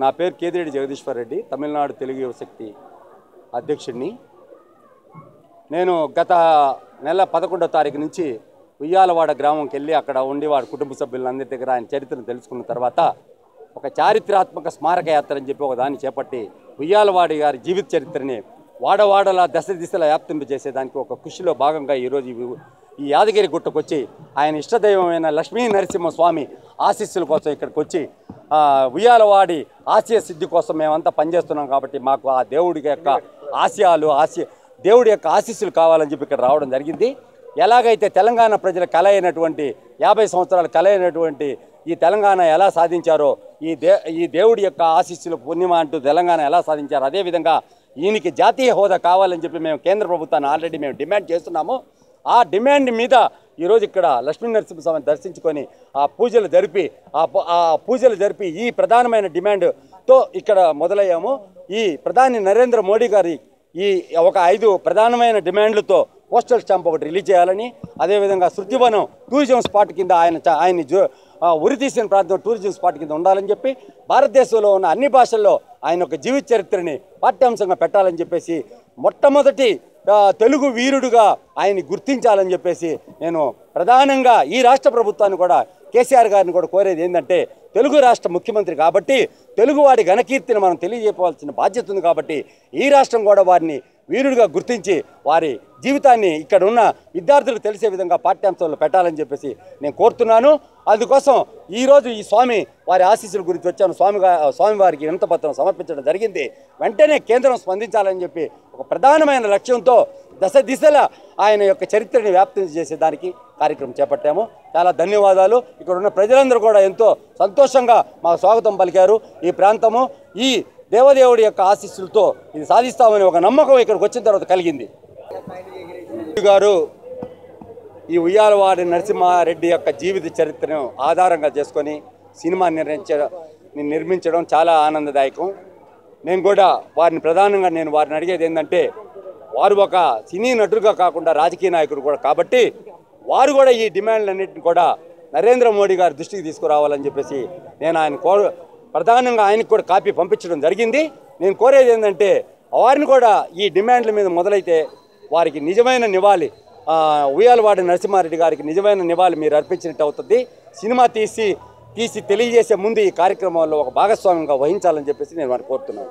నా పేరు కేదిరెడ్డి జగదీశ్వర్ రెడ్డి తమిళనాడు తెలుగు యువశక్తి అధ్యక్షుడిని. నేను గత నెల పదకొండో తారీఖు నుంచి ఉయ్యాలవాడ గ్రామంకి వెళ్ళి అక్కడ ఉండి వాడి కుటుంబ సభ్యులందరి దగ్గర ఆయన చరిత్రను తెలుసుకున్న తర్వాత ఒక చారిత్రాత్మక స్మారక యాత్ర అని చెప్పి ఒక దాన్ని చేపట్టి ఉయ్యాలవాడి గారి జీవిత చరిత్రని వాడవాడలా దశ దిశల వ్యాప్తింపు చేసేదానికి ఒక కృషిలో భాగంగా ఈరోజు ఈ యాదగిరి గుట్టకొచ్చి ఆయన ఇష్టదైవమైన లక్ష్మీ నరసింహ స్వామి ఆశీస్సుల కోసం ఇక్కడికి వచ్చి ఉయ్యాలవాడి ఆశయ సిద్ధి కోసం మేమంతా పనిచేస్తున్నాం కాబట్టి మాకు ఆ దేవుడి యొక్క ఆశయాలు ఆశయ దేవుడి యొక్క ఆశీస్సులు కావాలని చెప్పి ఇక్కడ రావడం జరిగింది. ఎలాగైతే తెలంగాణ ప్రజల కల అయినటువంటి యాభై సంవత్సరాల కల అయినటువంటి ఈ తెలంగాణ ఎలా సాధించారో ఈ దే ఈ దేవుడి యొక్క ఆశీస్సులు పూర్ణిమ అంటూ తెలంగాణ ఎలా సాధించారో అదేవిధంగా ఈయనకి జాతీయ హోదా కావాలని చెప్పి మేము కేంద్ర ప్రభుత్వాన్ని ఆల్రెడీ మేము డిమాండ్ చేస్తున్నాము. ఆ డిమాండ్ మీద ఈరోజు ఇక్కడ లక్ష్మీ నరసింహస్వామిని దర్శించుకొని ఆ పూజలు జరిపి ఆ ఆ పూజలు జరిపి ఈ ప్రధానమైన డిమాండ్తో ఇక్కడ మొదలయ్యాము. ఈ ప్రధాని నరేంద్ర మోడీ గారి ఈ ఒక ఐదు ప్రధానమైన డిమాండ్లతో పోస్టల్ స్టాంప్ ఒకటి రిలీజ్ చేయాలని అదేవిధంగా శృతివనం టూరిజం స్పాట్ కింద ఆయన ఆయన ఆయన్ని జో ఉరి తీసిన ప్రాంతం టూరిజం స్పాట్ కింద ఉండాలని చెప్పి భారతదేశంలో ఉన్న అన్ని భాషల్లో ఆయన ఒక జీవిత చరిత్రని పాఠ్యాంశంగా పెట్టాలని చెప్పేసి మొట్టమొదటి తెలుగు వీరుడుగా ఆయన్ని గుర్తించాలని చెప్పేసి నేను ప్రధానంగా ఈ రాష్ట్ర ప్రభుత్వాన్ని కూడా కేసీఆర్ గారిని కూడా కోరేది ఏంటంటే తెలుగు రాష్ట్ర ముఖ్యమంత్రి కాబట్టి తెలుగువాడి ఘనకీర్తిని మనం తెలియజేయవలసిన బాధ్యత ఉంది కాబట్టి ఈ రాష్ట్రం కూడా వారిని వీరుడిగా గుర్తించి వారి జీవితాన్ని ఇక్కడ ఉన్న విద్యార్థులకు తెలిసే విధంగా పాఠ్యాంశాల్లో పెట్టాలని చెప్పేసి నేను కోరుతున్నాను. అందుకోసం ఈరోజు ఈ స్వామి వారి ఆశీస్సుల గురించి వచ్చాను. స్వామి గా- స్వామివారికి వినతపత్రం సమర్పించడం జరిగింది. వెంటనే కేంద్రం స్పందించాలని చెప్పి ఒక ప్రధానమైన లక్ష్యంతో దశ దిశల ఆయన యొక్క చరిత్రని వ్యాప్తి చేసేదానికి కార్యక్రమం చేపట్టాము. చాలా ధన్యవాదాలు. ఇక్కడ ఉన్న ప్రజలందరూ కూడా ఎంతో సంతోషంగా మాకు స్వాగతం పలికారు. ఈ ప్రాంతము ఈ దేవదేవుడి యొక్క ఆశీస్సులతో ఇది సాధిస్తామని ఒక నమ్మకం ఇక్కడికి వచ్చిన తర్వాత కలిగింది. గారు ఈ ఉయ్యాలవాడి నరసింహారెడ్డి యొక్క జీవిత చరిత్రను ఆధారంగా చేసుకొని సినిమా నిర్మించడం నిర్మించడం చాలా ఆనందదాయకం. నేను కూడా వారిని ప్రధానంగా నేను వారిని అడిగేది ఏంటంటే వారు ఒక సినీ నటుడుగా కాకుండా రాజకీయ నాయకుడు కూడా కాబట్టి వారు కూడా ఈ డిమాండ్లన్నింటిని కూడా నరేంద్ర మోడీ గారి దృష్టికి తీసుకురావాలని చెప్పేసి నేను ఆయన కో ప్రధానంగా ఆయనకు కూడా కాపీ పంపించడం జరిగింది. నేను కోరేది ఏంటంటే వారిని కూడా ఈ డిమాండ్ల మీద మొదలైతే వారికి నిజమైన నివాళి ఉయ్యాలవాడ నరసింహారెడ్డి గారికి నిజమైన నివాళి మీరు అర్పించినట్టు అవుతుంది. సినిమా తీసి తీసి తెలియజేసే ముందు ఈ కార్యక్రమంలో ఒక భాగస్వామ్యంగా వహించాలని చెప్పేసి నేను వారిని కోరుతున్నాను.